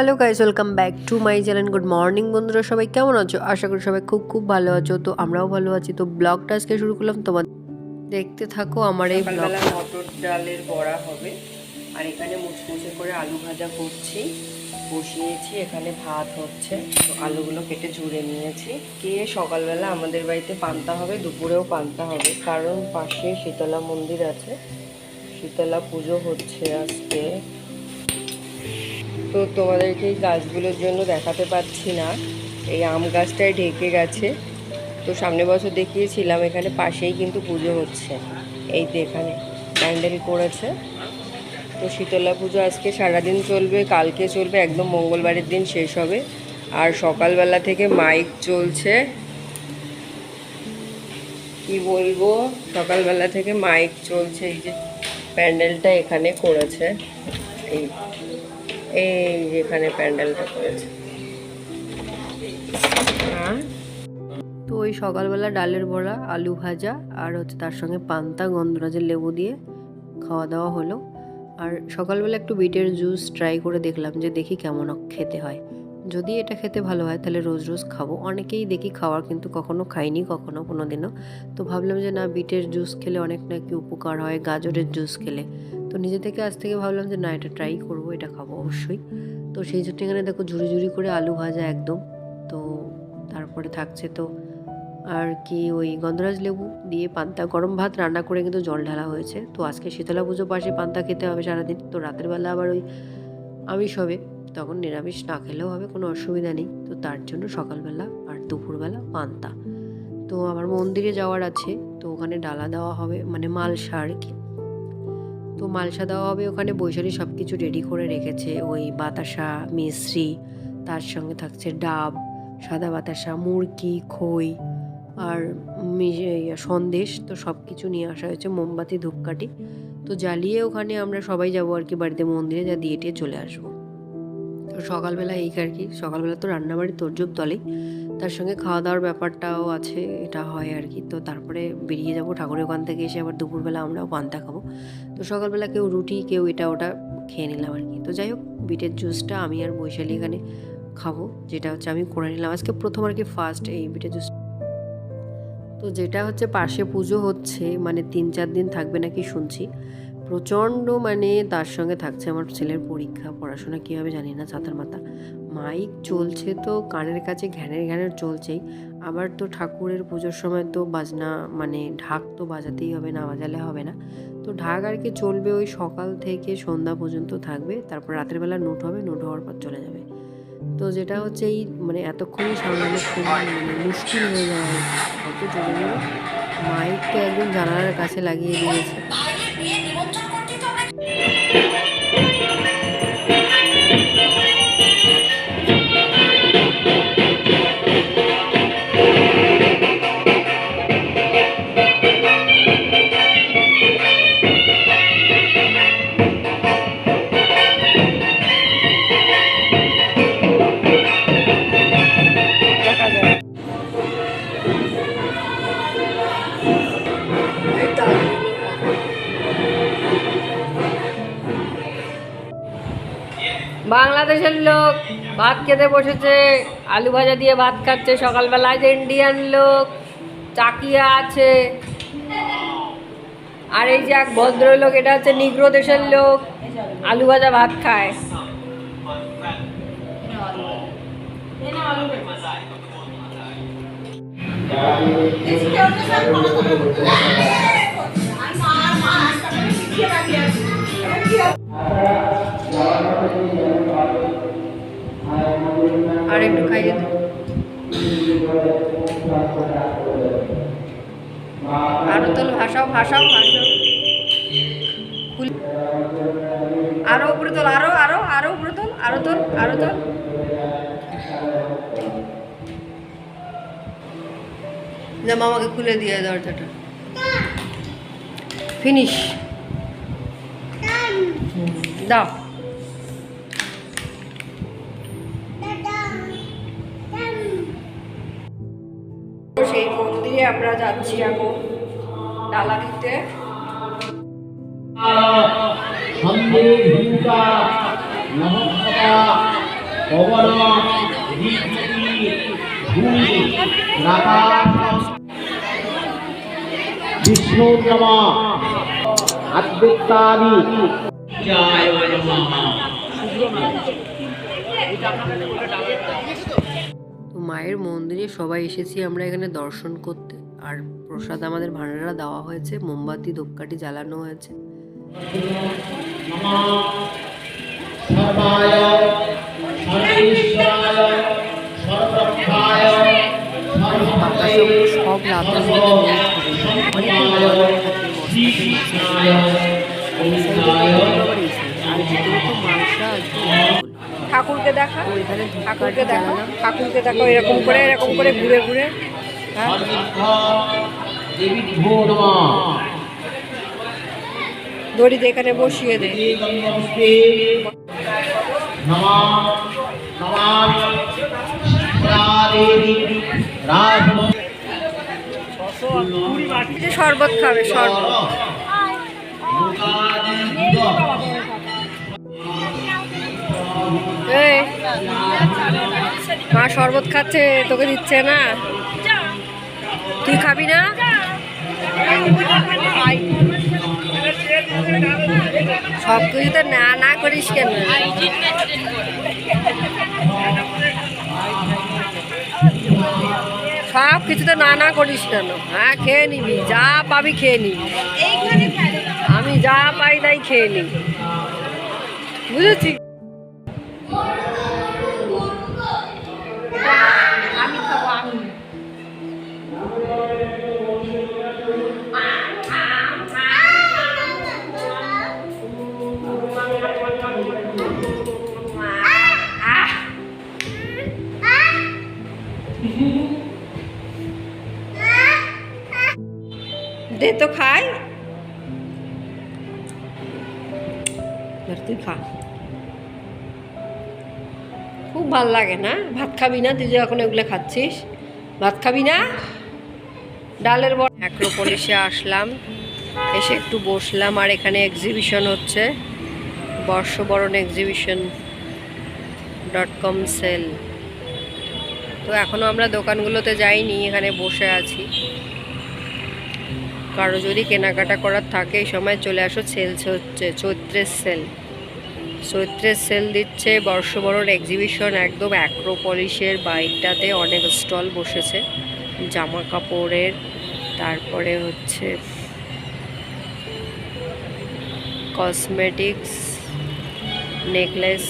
Hello guys welcome back to my channel good morning বন্ধুরা সবাই কেমন আছো? আশা করি সবাই খুব খুব ভালো আছো। তো আমরাও ভালো আছি। তো ব্লগটা আজকে শুরু করলাম। তোমার দেখতে থাকো আমার এই ব্লগ মটর ডালের বড়া হবে। আর এখানে মুচমুচে করে আলু ভাজা করছি। বসিয়েছি এখানে ভাত হচ্ছে। তো আলুগুলো কেটে ঝুড়ে নিয়েছি। কে সকালবেলা আমাদের বাড়িতে পান্তা হবে দুপুরেও পান্তা হবে। কারণ পাশে শীতলা মন্দির আছে। শীতলা পুজো হচ্ছে আজকে। তো তোমাদেরকে এই গাছগুলোর জন্য দেখাতে পাচ্ছি না। এই আম গাছটায় ঢেকে গেছে। তো সামনে বছর দেখিয়েছিলাম, এখানে পাশেই কিন্তু পুজো হচ্ছে। এই তো এখানে প্যান্ডেল করেছে। তো শীতলা পুজো আজকে সারাদিন চলবে, কালকে চলবে, একদম মঙ্গলবারের দিন শেষ হবে। আর সকালবেলা থেকে মাইক চলছে। কি বলব? সকালবেলা থেকে মাইক চলছে, এই যে প্যান্ডেলটা এখানে করেছে। এই এই যেখানে প্যান্ডেলটা করেছে তো ওই সকালবেলা ডালের বড়া, আলু ভাজা, আর হচ্ছে তার সঙ্গে পান্তা, গন্ধরাজের লেবু দিয়ে খাওয়া দাওয়া হলো। আর সকালবেলা একটু বিটের জুস ট্রাই করে দেখলাম যে দেখি কেমন খেতে হয়। যদি এটা খেতে ভালো হয় তাহলে রোজ রোজ খাব। অনেকেই দেখি খাওয়ার কিন্তু কখনো খাইনি, কখনো কোনো দিনও তো ভাবলাম যে না, বিটের জুস খেলে অনেক নাকি উপকার হয়, গাজরের জুস খেলে। তো নিজে থেকে আজ থেকে ভাবলাম যে, না, এটা ট্রাই করব, এটা খাব অবশ্যই। তো সেই জন্য এখানে দেখো ঝুড়ি ঝুড়ি করে আলু ভাজা একদম। তো তারপরে থাকছে তো আর কি ওই গন্ধরাজ লেবু দিয়ে পান্তা, গরম ভাত রান্না করে কিন্তু জল ঢালা হয়েছে। তো আজকে শীতলা পুজো পাশে পান্তা খেতে হবে সারাদিন। তো রাতের বেলা আবার ওই আমিষ হবে। তখন নিরামিষ না খেলেও হবে, কোনো অসুবিধা নেই। তো তার জন্য সকালবেলা আর দুপুরবেলা পান্তা। তো আমার মন্দিরে যাওয়ার আছে। তো ওখানে ডালা দেওয়া হবে মানে মালসা আর কি তো মালসা দেওয়া হবে ওখানে বৈশালী সব কিছু রেডি করে রেখেছে। ওই বাতাসা মিশ্রি তার সঙ্গে থাকছে ডাব, সাদা বাতাসা মুরকি খই আর সন্দেশ। তো সব কিছু নিয়ে আসা হয়েছে মোমবাতি, ধূপকাঠি। তো জ্বালিয়ে ওখানে আমরা সবাই যাব আর কি বাড়িতে মন্দিরে, যা দিয়ে চলে আসব। তো সকালবেলা এই আর কি, সকালবেলা তো রান্নাবাড়ি তোর তোরজোর তলেই। তার সঙ্গে খাওয়া দাওয়ার ব্যাপারটাও আছে, এটা হয় আর কি। তো তারপরে বেরিয়ে যাব ঠাকুরের ওখান থেকে এসে আবার দুপুরবেলা আমরাও পান্তা খাব। তো সকালবেলা কেউ রুটি, কেউ এটা ওটা খেয়ে নিলাম আর কি। তো যাই হোক, বিটের জুসটা আমি আর বৈশালী এখানে খাব, যেটা হচ্ছে আমি করে নিলাম। আজকে প্রথম আর কি ফার্স্ট এই বিটের জুস। তো যেটা হচ্ছে পাশে পুজো হচ্ছে মানে তিন চার দিন থাকবে নাকি শুনছি। প্রচণ্ড মানে তার সঙ্গে থাকছে আমার ছেলের পরীক্ষা, পড়াশোনা কী হবে জানি না ছাতার মাথা মাইক চলছে তো, কানের কাছে ঘ্যানের ঘ্যানের চলছেই। আবার তো ঠাকুরের পুজোর সময় তো বাজনা মানে ঢাক তো বাজাতেই হবে না, বাজালে হবে না। তো ঢাক আর কি চলবে ওই সকাল থেকে সন্ধ্যা পর্যন্ত থাকবে, তারপর রাতের বেলা নোট হবে, নোট হওয়ার পর চলে যাবে। তো যেটা হচ্ছে এই মানে এতক্ষণই সামলানো খুব মানে মুশকিল হয়ে যাওয়া মাইক তো একদম জানালার কাছে লাগিয়ে দিয়েছে। বাংলাদেশের লোক ভাত খেতে বসেছে, আলু ভাজা দিয়ে ভাত খাচ্ছে, সকালবেলায় যে ইন্ডিয়ান লোক, চাকিয়া আছে। আর এই যে এক ভদ্রলোক, এটা হচ্ছে নিগ্রো দেশের লোক, আলু ভাজা ভাত খায়। আর একটু খাইয়ে আরও তোল ভাসাও ভাসাও ভাসাও। আরও উপরে তোল, আরও আরও আরও উপরে তোল, আরও তোল আরও তোল। যা মামাকে খুলে দিয়ে দরজাটা। ফিনিশ। দাও। মন্দিরে আমরা যাচ্ছি এখন ডালা বিদ্যুতি বিষ্ণু জয় নমঃ তো মায়ের মন্দিরে সবাই এসেছি আমরা এখানে দর্শন করতে। আর প্রসাদ আমাদের ভান্ডারা দেওয়া হয়েছে, মোমবাতি, ধূপকাঠি জ্বালানো হয়েছে। সব ঠাকুরকে দেখা। ঠাকুরকে দেখো ঠাকুরকে দেখো এরকম করে এরকম করে ঘুরে ঘুরে। হ্যাঁ? দড়িতে এখানে বসিয়ে দে। শরবত খাবে শরবত মা শরবত খাচ্ছে, তোকে দিচ্ছে না? তুই খাবি না? সব কিছু তো না না করিস কেন? সব কিছু তো না না করিস কেন? হ্যাঁ খেয়ে নিবি, যা পাবি খেয়ে নিবি। আমি যা পাই তাই খেয়ে নিই বুঝেছি দে তো খাই। তুই খা। খুব ভালো লাগে না? ভাত খাবি না? তুই যে এখন এগুলো খাচ্ছিস। ভাত খাবি না? ডালের বড়। অ্যাক্রোপলিসে আসলাম। এসে একটু বসলাম। আর এখানে এক্সিবিশন হচ্ছে। বর্ষবরণ এক্সিবিশন ডট কম সেল তো এখনও আমরা দোকানগুলোতে যাইনি। এখানে বসে আছি। কারও যদি কেনাকাটা করার থাকে, এই সময় চলে আসো সেলস হচ্ছে চৈত্রের সেল। চৈত্রের সেল দিচ্ছে বর্ষবরণ এক্সিবিশন একদম অ্যাক্রোপলিশের বাইকটাতে অনেক স্টল বসেছে। জামা কাপড়ের, তারপরে হচ্ছে কসমেটিক্স নেকলেস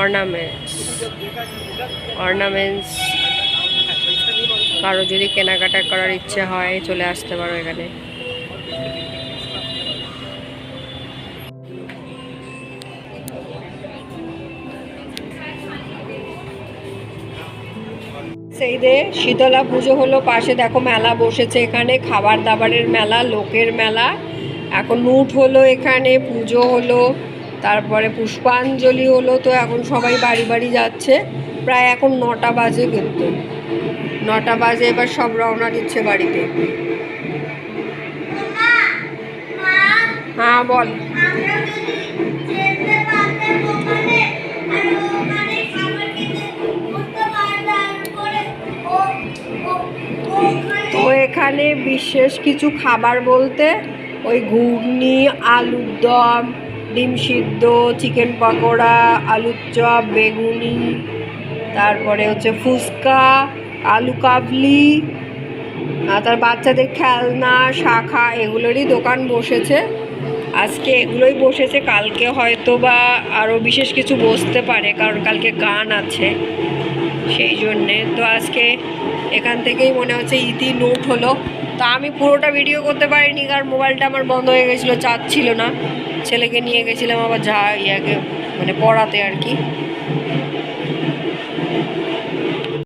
অর্নামেন্টস অর্নামেন্টস কারও যদি কেনাকাটা করার ইচ্ছে হয়, চলে আসতে পারো এখানে। সেই দে শীতলা পুজো হলো, পাশে দেখো মেলা বসেছে এখানে, খাবার দাবারের মেলা, লোকের মেলা। এখন উঠ হলো এখানে, পুজো হলো। তারপরে পুষ্পাঞ্জলি হলো তো এখন সবাই বাড়ি বাড়ি যাচ্ছে। প্রায় এখন নটা বাজে কিন্তু। নটা বাজে এবার সব রওনা দিচ্ছে বাড়িতে। হ্যাঁ বল। তো এখানে বিশেষ কিছু খাবার বলতে ওই ঘুগনি, আলুর দম ডিম সিদ্ধ, চিকেন পকোড়া, আলুর চপ, বেগুনি, তারপরে হচ্ছে ফুচকা, আলু কাবলি তার বাচ্চাদের খেলনা, শাখা এগুলোরই দোকান বসেছে। আজকে এগুলোই বসেছে, কালকে হয়তো বা আরও বিশেষ কিছু বসতে পারে, কারণ কালকে গান আছে। সেই জন্যে তো আজকে এখান থেকেই মনে হচ্ছে ইতি নোট হলো। তো আমি পুরোটা ভিডিও করতে পারিনি, কারণ মোবাইলটা আমার বন্ধ হয়ে গেছিল, চার্জ ছিল না। ছেলেকে নিয়ে গেছিলাম আবার যা ইয়াকে মানে পড়াতে আর কি।